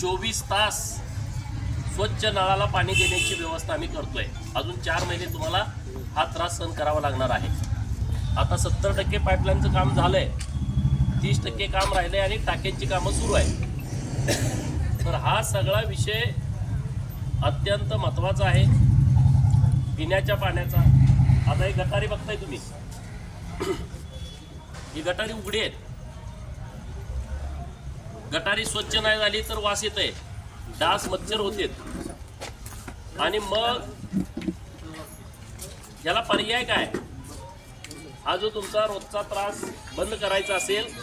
चोवीस तास स्वच्छ नळाला पाणी देण्याची व्यवस्था आम्ही करतोय. अजून चार महिने तुम्हाला हा त्रास सहन करावा लागणार आहे. आता सत्तर टक्के पाईपलाईनचं काम झालंय. तीस टक्के काम राहिलंय आणि टाक्यांची कामं सुरू आहे तर हा सगळा विषय अत्यंत महत्त्वाचा आहे. पिण्याच्या पाण्याचा. आता ही गटारी बघताय तुम्ही. ही गटारी उघडी आहेत. गटारी स्वच्छ नाही झाली तर वास येत आहे डास मच्छर होते आणि मग याला पर्याय काय? हा जो तुमचा रोजचा त्रास बंद करायचा असेल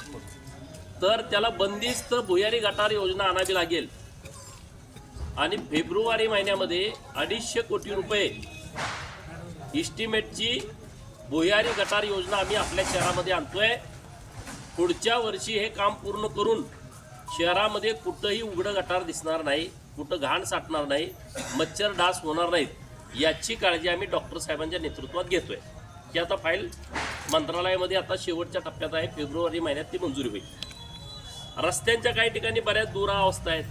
तर त्याला बंदिस्त भुयारी गटार योजना आणावी लागेल. आणि फेब्रुवारी महिन्यामध्ये अडीचशे कोटी रुपये इस्टिमेटची भुयारी गटार योजना आम्ही आपल्या शहरामध्ये आणतोय. पुढच्या वर्षी हे काम पूर्ण करून शहरामध्ये कुठंही उघडं गटार दिसणार नाही कुठं घाण साठणार नाही मच्छर डास होणार नाहीत याची काळजी आम्ही डॉक्टर साहेबांच्या नेतृत्वात घेतोय. की आता फाईल मंत्रालयामध्ये आता शेवटच्या टप्प्यात आहे फेब्रुवारी महिन्यात ती मंजुरी होईल. रस्त्यांच्या काही ठिकाणी बऱ्याच दुरावस्था आहेत.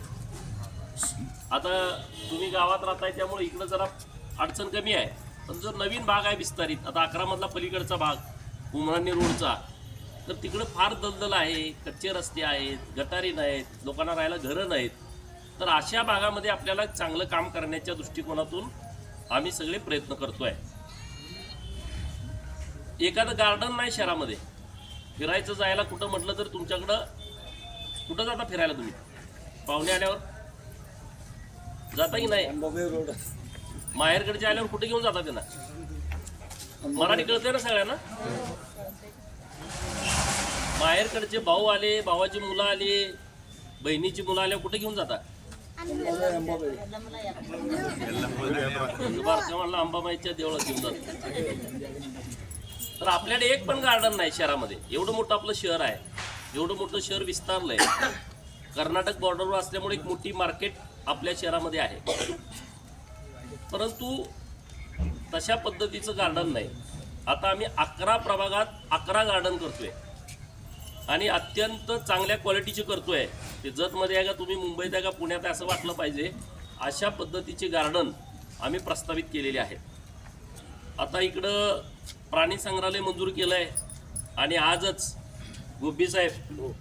आता तुम्ही गावात राहताय त्यामुळे इकडं जरा अडचण कमी आहे. पण जो नवीन भाग आहे विस्तारित आता अकरामधला पलीकडचा भाग उमराणी रोडचा तर तिकडं फार दलदल आहे कच्चे रस्ते आहेत गटारी नाहीत लोकांना राहायला घरं नाहीत. तर अशा भागामध्ये आपल्याला चांगलं काम करण्याच्या दृष्टिकोनातून आम्ही सगळे प्रयत्न करतोय. एखादं गार्डन नाही शहरामध्ये. फिरायचं जायला कुठं म्हटलं तर तुमच्याकडं कुठं जाता फिरायला तुम्ही? पाहुणे आल्यावर? जाता की नाही? रोड. माहेरकडचे आल्यावर कुठे घेऊन जाता त्यांना? मराठी कळते ना सगळ्यांना? बाहेरकडचे भाऊ आले भावाची मुलं आली बहिणीची मुलं आल्या कुठे घेऊन जाता? अंबाबाईच्या देवळात घेऊन जातात तर आपल्याकडे एक पण गार्डन नाही शहरामध्ये. एवढं मोठं आपलं शहर आहे. एवढं मोठं शहर विस्तारलंय. कर्नाटक बॉर्डरवर असल्यामुळे एक मोठी मार्केट आपल्या शहरामध्ये आहे. परंतु तशा पद्धतीचं गार्डन नाही. आता आम्ही अकरा प्रभागात अकरा गार्डन करतोय. आणि अत्यंत चांगल्या क्वालिटीचे करतोय. ते जतमध्ये आहे का तुम्ही मुंबईत आहे का पुण्यात आहे असं वाटलं पाहिजे. अशा पद्धतीचे गार्डन आम्ही प्रस्तावित केलेले आहेत आता इकडं प्राणी संग्रहालय मंजूर केलं आहे आणि आजच गोपी साहेब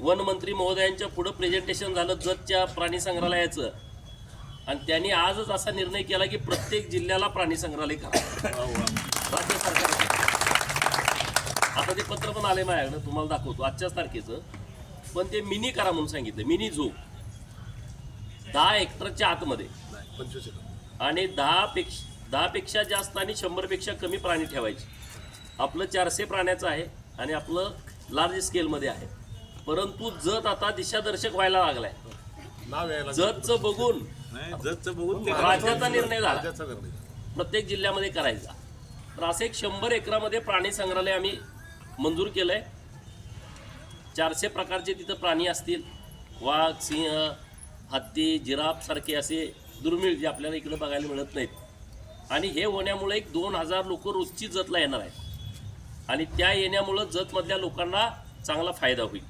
वनमंत्री महोदयांच्या पुढं प्रेझेंटेशन झालं जतच्या प्राणी संग्रहालयाचं. आणि त्यांनी आजच असा निर्णय केला की प्रत्येक जिल्ह्याला प्राणी संग्रहालय करा राज्य सरकारने आता ते पत्र पण आले माझ्याकडे तुम्हाला दाखवतो आजच्याच तारखेचं. पण ते मिनी करा म्हणून सांगितलं मिनी झू दहा हेक्टरच्या आतमध्ये. आणि दहा पेक्षा दहापेक्षा जास्त आणि शंभरपेक्षा कमी प्राणी ठेवायचे. आपलं चारशे प्राण्याचं आहे आणि आपलं लार्ज स्केलमध्ये आहे. परंतु जत आता दिशादर्शक व्हायला लागलाय. जतचं बघून जतचं बघून राज्याचा निर्णय झाला. राज्याचा निर्णय. प्रत्येक जिल्ह्यामध्ये करायचा. तर असं एक शंभर एकरामध्ये प्राणी संग्रहालय आम्ही मंजूर केलं आहे चारशे प्रकारचे तिथं प्राणी असतील. वाघ सिंह हत्ती जिराफ सारखे असे दुर्मिळ जे आपल्याला इकडे बघायला मिळत नाहीत. आणि हे होण्यामुळे एक दोन हजार लोक रोजची जतला येणार आहेत. आणि त्या येण्यामुळं जतमधल्या लोकांना चांगला फायदा होईल.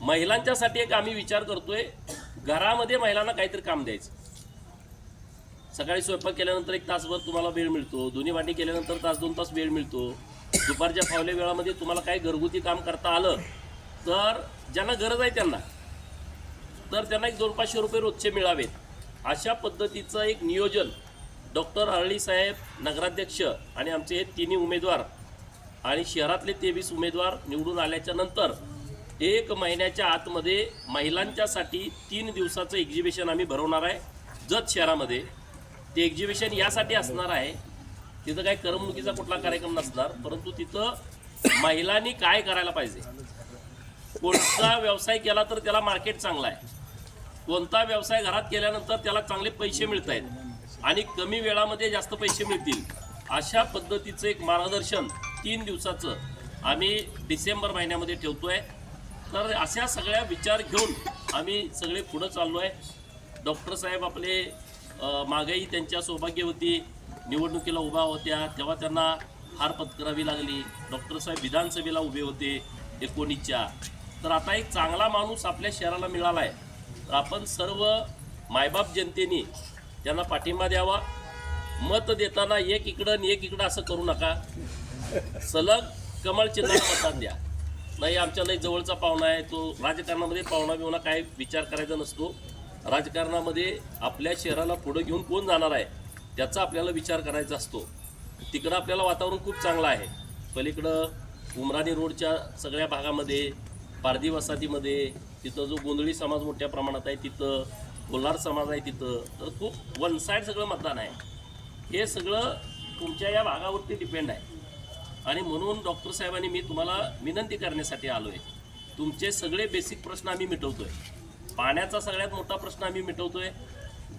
महिलांच्यासाठी एक आम्ही विचार करतोय घरामध्ये महिलांना काहीतरी काम द्यायचं. सकाळी स्वयंपाक केल्यानंतर एक तासभर तुम्हाला वेळ मिळतो दोन्ही भांडी केल्यानंतर तास दोन तास वेळ मिळतो. दुपारच्या फावल्या वेळामध्ये तुम्हाला काही घरगुती काम करता आलं तर ज्यांना गरज आहे त्यांना. तर त्यांना एक दोन पाचशे रुपये रोजचे मिळावेत. अशा पद्धतीचं एक नियोजन डॉक्टर हरळी साहेब नगराध्यक्ष आणि आमचे हे तिन्ही उमेदवार आणि शहरातले तेवीस उमेदवार निवडून आल्याच्यानंतर एक महिन्याच्या आतमध्ये महिलांच्यासाठी तीन दिवसाचं एक्झिबिशन आम्ही भरवणार आहे. जत शहरामध्ये. ते एक्झिबिशन यासाठी असणार आहे तिथं काही करमणुकीचा कुठला कार्यक्रम नसणार परंतु तिथं महिलांनी काय करायला पाहिजे? कोणता व्यवसाय केला तर त्याला मार्केट चांगला आहे? कोणता व्यवसाय घरात केल्यानंतर त्याला चांगले पैसे मिळत आहेत? आणि कमी वेळामध्ये जास्त पैसे मिळतील? अशा पद्धतीचं एक मार्गदर्शन तीन दिवसाचं आम्ही डिसेंबर महिन्यामध्ये ठेवतो आहे तर अशा सगळ्या विचार घेऊन आम्ही सगळे पुढं चाललो आहे डॉक्टर साहेब आपले मागेही त्यांच्या सौभाग्यवती निवडणुकीला उभा होत्या. तेव्हा त्यांना हार पत्करावी लागली डॉक्टर साहेब विधानसभेला उभे होते एकोणीसच्या. तर आता एक चांगला माणूस आपल्या शहराला मिळाला आहे तर आपण सर्व मायबाप जनतेने त्यांना पाठिंबा द्यावा. मत देताना एक इकडं आणि एक इकडं असं करू नका. सलग कमळ चिन्हाला मतदान द्या. नाही आमच्या लई जवळचा पाहुणा आहे. तो राजकारणामध्ये पाहुणा बिवणा काय विचार करायचा नसतो. राजकारणामध्ये आपल्या शहराला पुढं घेऊन कोण जाणार आहे त्याचा आपल्याला विचार करायचा असतो. तिकडं आपल्याला वातावरण खूप चांगलं आहे. पलीकडं उमराणी रोडच्या सगळ्या भागामध्ये पारधी वसाहतीमध्ये तिथं जो गोंधळी समाज मोठ्या प्रमाणात आहे तिथं कोल्हार समाज आहे तिथं तर खूप वन साईड सगळं मतदान आहे. हे सगळं तुमच्या या भागावरती डिपेंड आहे. आणि म्हणून डॉक्टर साहेबांनी मी तुम्हाला विनंती करण्यासाठी आलो आहे तुमचे सगळे बेसिक प्रश्न आम्ही मिटवतोय. पाण्याचा सगळ्यात मोठा प्रश्न आम्ही मिटवतोय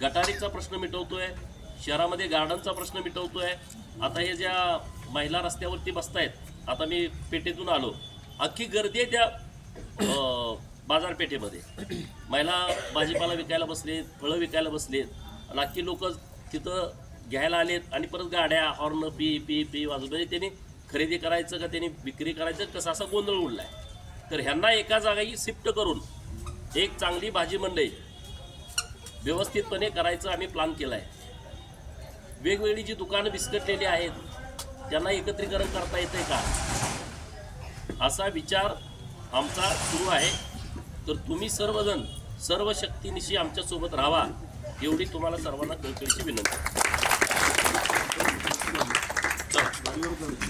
गटारीचा प्रश्न मिटवतोय शहरामध्ये गार्डनचा प्रश्न मिटवतोय. आता हे ज्या महिला रस्त्यावरती बसतायत आता मी पेठेतून आलो. अख्खी गर्दी आहे त्या बाजारपेठेमध्ये. महिला भाजीपाला विकायला बसलेत फळं विकायला बसलेत. आणि अख्खी लोक तिथं घ्यायला आलेत आणि परत गाड्या हॉर्न पी पी पी वाजू म्हणजे त्यांनी खरेदी करायचं का त्यांनी विक्री करायचं कसं असा गोंधळ उडलाय. तर ह्यांना एका जागी शिफ्ट करून एक चांगली भाजी मंडई. व्यवस्थितपणे करायचं आम्ही प्लॅन केला आहे वेगवेगळी जी दुकानं विस्कटलेली आहेत त्यांना एकत्रीकरण करता येते का? असा विचार आमचा सुरू आहे. तर तुम्ही सर्वजण सर्व शक्तीनिशी आमच्यासोबत राहा एवढी तुम्हाला सर्वांना कळकळीची विनंती.